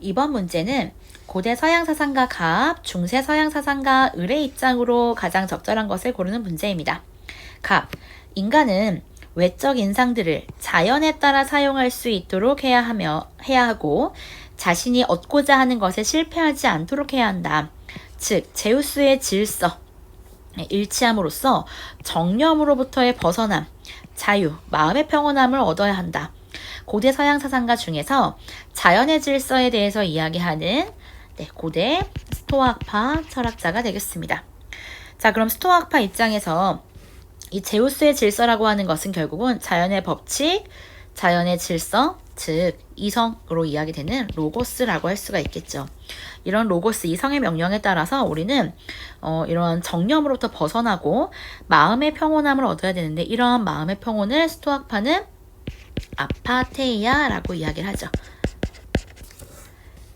이번 문제는 고대 서양 사상가 갑, 중세 서양 사상가 을의 입장으로 가장 적절한 것을 고르는 문제입니다. 갑, 인간은 외적 인상들을 자연에 따라 사용할 수 있도록 해야 하며 해야 하고 자신이 얻고자 하는 것에 실패하지 않도록 해야 한다. 즉 제우스의 질서 일치함으로써 정념으로부터의 벗어남, 자유, 마음의 평온함을 얻어야 한다. 고대 서양 사상가 중에서 자연의 질서에 대해서 이야기하는 네, 고대 스토아파 철학자가 되겠습니다. 자, 그럼 스토아파 입장에서 이 제우스의 질서라고 하는 것은 결국은 자연의 법칙, 자연의 질서, 즉 이성으로 이야기되는 로고스라고 할 수가 있겠죠. 이런 로고스 이성의 명령에 따라서 우리는 어, 이런 정념으로부터 벗어나고 마음의 평온함을 얻어야 되는데 이러한 마음의 평온을 스토아파는 아파테이아라고 이야기를 하죠.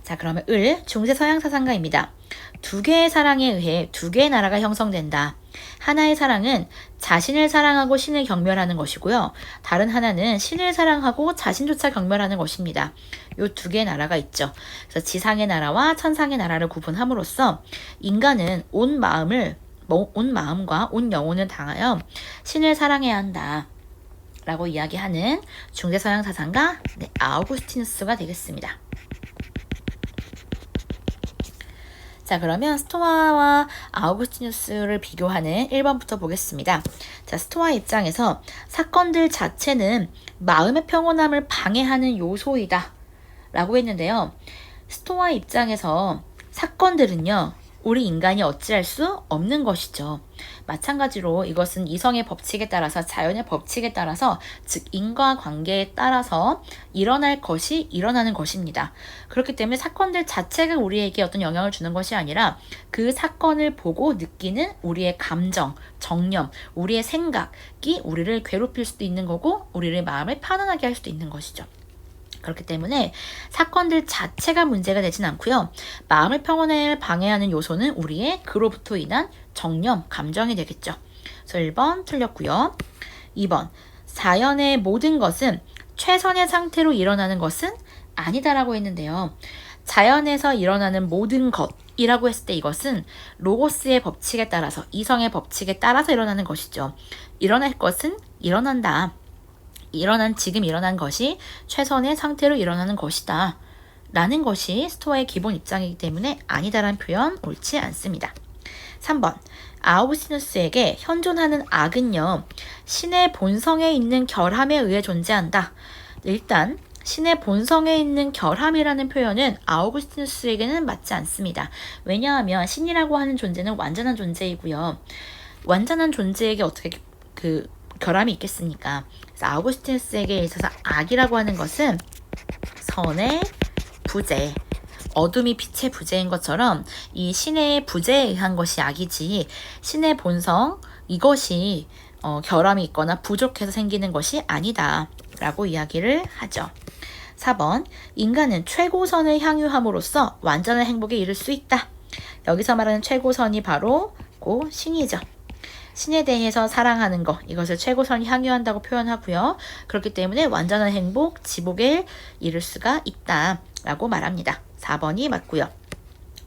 자, 그러면 을 중세 서양 사상가입니다. 두 개의 사랑에 의해 두 개의 나라가 형성된다. 하나의 사랑은 자신을 사랑하고 신을 경멸하는 것이고요. 다른 하나는 신을 사랑하고 자신조차 경멸하는 것입니다. 요 두 개의 나라가 있죠. 그래서 지상의 나라와 천상의 나라를 구분함으로써 인간은 온 마음을 뭐, 온 마음과 온 영혼을 당하여 신을 사랑해야 한다. 라고 이야기하는 중세서양 사상가 네, 아우구스티누스가 되겠습니다. 자, 그러면 스토아와 아우구스티누스를 비교하는 1번부터 보겠습니다. 자, 스토아 입장에서 사건들 자체는 마음의 평온함을 방해하는 요소이다. 라고 했는데요. 스토아 입장에서 사건들은요, 우리 인간이 어찌할 수 없는 것이죠. 마찬가지로 이것은 이성의 법칙에 따라서 자연의 법칙에 따라서 즉 인과 관계에 따라서 일어날 것이 일어나는 것입니다. 그렇기 때문에 사건들 자체가 우리에게 어떤 영향을 주는 것이 아니라 그 사건을 보고 느끼는 우리의 감정, 정념, 우리의 생각이 우리를 괴롭힐 수도 있는 거고 우리를 마음을 편안하게 할 수도 있는 것이죠. 그렇기 때문에 사건들 자체가 문제가 되진 않고요. 마음을 평온을 방해하는 요소는 우리의 그로부터 인한 정념, 감정이 되겠죠. 그래서 1번 틀렸고요. 2번 자연의 모든 것은 최선의 상태로 일어나는 것은 아니다라고 했는데요. 자연에서 일어나는 모든 것이라고 했을 때 이것은 로고스의 법칙에 따라서 이성의 법칙에 따라서 일어나는 것이죠. 일어날 것은 일어난다. 일어난 지금 일어난 것이 최선의 상태로 일어나는 것이다. 라는 것이 스토어의 기본 입장이기 때문에 아니다라는 표현 옳지 않습니다. 3번 아우구스티누스에게 현존하는 악은요 신의 본성에 있는 결함에 의해 존재한다. 일단 신의 본성에 있는 결함이라는 표현은 아우구스티누스에게는 맞지 않습니다. 왜냐하면 신이라고 하는 존재는 완전한 존재이고요. 완전한 존재에게 어떻게 그 결함이 있겠습니까? 그래서 아우구스티누스에게 있어서 악이라고 하는 것은 선의 부재, 어둠이 빛의 부재인 것처럼 이 신의 부재에 의한 것이 악이지 신의 본성 이것이 어, 결함이 있거나 부족해서 생기는 것이 아니다 라고 이야기를 하죠. 4번 인간은 최고선을 향유함으로써 완전한 행복에 이를 수 있다. 여기서 말하는 최고선이 바로 고 신이죠. 신에 대해서 사랑하는 것 이것을 최고선 향유한다고 표현하고요. 그렇기 때문에 완전한 행복, 지복에 이를 수가 있다라고 말합니다. 4번이 맞고요.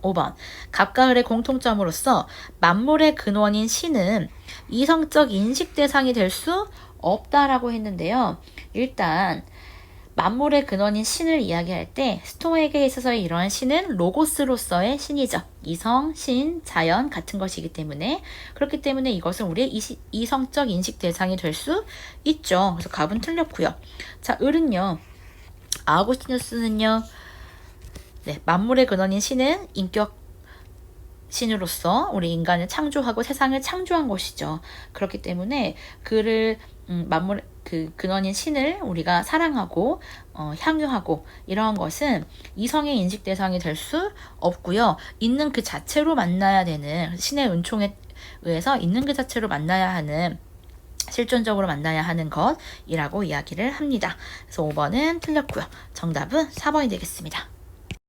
5번 갑가을의 공통점으로서 만물의 근원인 신은 이성적 인식 대상이 될 수 없다라고 했는데요. 일단 만물의 근원인 신을 이야기할 때 스토에게 있어서 이러한 신은 로고스로서의 신이죠. 이성, 신, 자연 같은 것이기 때문에 그렇기 때문에 이것은 우리의 이시, 이성적 인식 대상이 될 수 있죠. 그래서 갑은 틀렸고요. 자, 을은요. 아우구스티누스는요. 네, 만물의 근원인 신은 인격 신으로서 우리 인간을 창조하고 세상을 창조한 것이죠. 그렇기 때문에 그를 음, 만물 그 근원인 신을 우리가 사랑하고 어, 향유하고 이러한 것은 이성의 인식 대상이 될 수 없고요. 있는 그 자체로 만나야 되는 신의 은총에 의해서 있는 그 자체로 만나야 하는 실존적으로 만나야 하는 것이라고 이야기를 합니다. 그래서 5번은 틀렸고요. 정답은 4번이 되겠습니다.